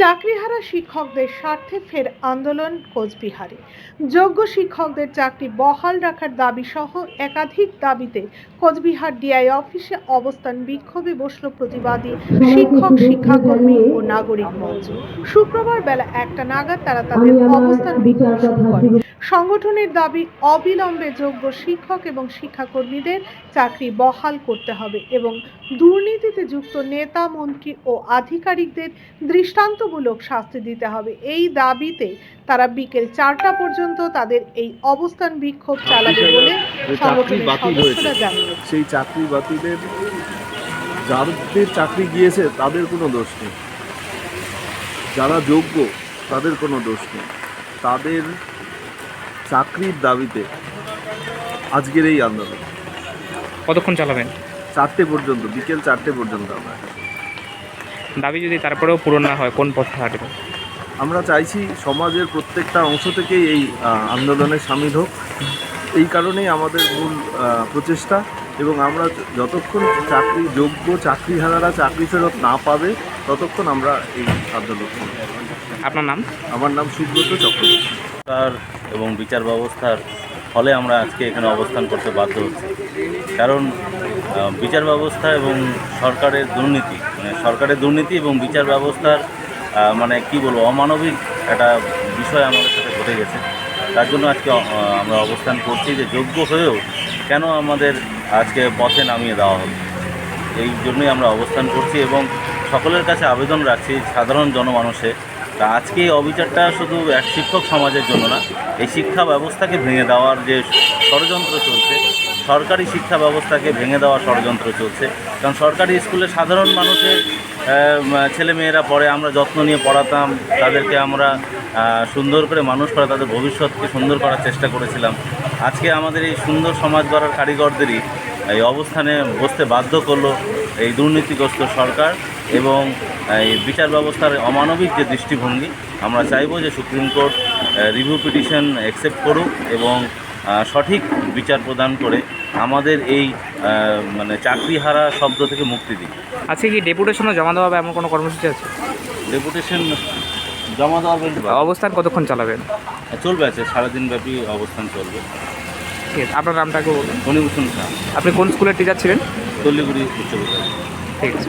চাকরিহারা শিক্ষকদের স্বার্থে ফের আন্দোলন কোচবিহারে। যোগ্য শিক্ষকদের চাকরি বহাল রাখার দাবি সহ একাধিক দাবিতে কোচবিহার ডিআই অফিসে অবস্থান বিক্ষোভে বসল প্রতিবাদী শিক্ষক শিক্ষাকর্মী ও নাগরিক মঞ্চ। শুক্রবার বেলা একটা নাগাদ তারা তাদের অবস্থান বিক্ষোভ শুরু করে সংগঠনের দাবি অবিলম্বে যোগ্য শিক্ষক এবং শিক্ষাকর্মীদের চাকরি বহাল করতে হবে এবং দুর্নীতিতে যুক্ত নেতা মন্ত্রী ও আধিকারিকদের দৃষ্টান্তমূলক শাস্তি দিতে হবে। এই দাবিতে তারা বিকেল চারটা পর্যন্ত তাদের এই অবস্থান বিক্ষোভ চালাবে বলে চাকরি বাতিল হয়েছে সেই চাকরি বাতিলের যাদের চাকরি গিয়েছে তাদের কোনো দোষ নেই। যারা যোগ্য তাদের কোনো দোষ নেই। তাদের চাকরির দাবিতে আজকের এই আন্দোলন। কতক্ষণ চালাবেন? চারটে পর্যন্ত বিকেল চারটে পর্যন্ত আমরা। দাবি যদি তারপরেও পূরণ না হয় কোন পথে হাঁটবেন? আমরা চাইছি সমাজের প্রত্যেকটা অংশ থেকেই এই আন্দোলনে সামিল হোক। এই কারণেই আমাদের মূল প্রচেষ্টা এবং আমরা যতক্ষণ চাকরি যোগ্য চাকরিহারারা চাকরি ফেরত না পাবে ততক্ষণ আমরা এই আন্দোলন। আপনার নাম? আমার নাম সুব্রত চক্রবর্তী। সরকার এবং বিচার ব্যবস্থার ফলে আমরা আজকে এখানে অবস্থান করতে বাধ্য হচ্ছি। কারণ বিচার ব্যবস্থা এবং সরকারের দুর্নীতি মানে সরকারের দুর্নীতি এবং বিচার ব্যবস্থার মানে কি বলব, অমানবিক একটা বিষয় আমাদের সাথে ঘটে গেছে। তার জন্য আজকে আমরা অবস্থান করছি যে যোগ্য হয়েও কেন আমাদের আজকে পথে নামিয়ে দেওয়া হবে এই জন্যই আমরা অবস্থান করছি এবং সকলের কাছে আবেদন রাখছি সাধারণ জনমানুষে তা আজকে এই অবিচারটা শুধু এক শিক্ষক সমাজের জন্য না, এই শিক্ষা ব্যবস্থাকে ভেঙে দেওয়ার যে ষড়যন্ত্র চলছে, সরকারি শিক্ষা ব্যবস্থাকে ভেঙে দেওয়ার ষড়যন্ত্র চলছে। কারণ সরকারি স্কুলে সাধারণ মানুষের ছেলে মেয়েরা পড়ে, আমরা যত্ন নিয়ে পড়াতাম, তাদেরকে আমরা সুন্দর করে মানুষ করা, তাদের ভবিষ্যৎকে সুন্দর করার চেষ্টা করেছিলাম। আজকে আমাদের এই সুন্দর সমাজ গড়ার কারিগরদেরই এই অবস্থানে বসতে বাধ্য করল এই দুর্নীতিগ্রস্ত সরকার। এবং এই বিচার ব্যবস্থার অমানবিক যে দৃষ্টিভঙ্গি আমরা চাইব যে Supreme Court review petition accept করুক এবং সঠিক বিচার প্রদান করে আমাদের এই মানে চাকরিহারা শব্দ থেকে মুক্তি দিক। আজকে কি ডেপুটেশনও জমা দেওয়া হবে এমন কোনো কর্মসূচি আছে? ডেপুটেশন জমা দেওয়া পারব। অবস্থান কতক্ষণ চালাবেন? চলবে আছে সারাদিন ব্যাপী অবস্থান চলবে। ঠিক আছে আপনার নামটাকে বলুন। ফণিভূষণ শাহ। আপনি কোন স্কুলের টিচার ছিলেন? তল্লিগুড়ি উচ্চ বিদ্যালয়। ঠিক আছে।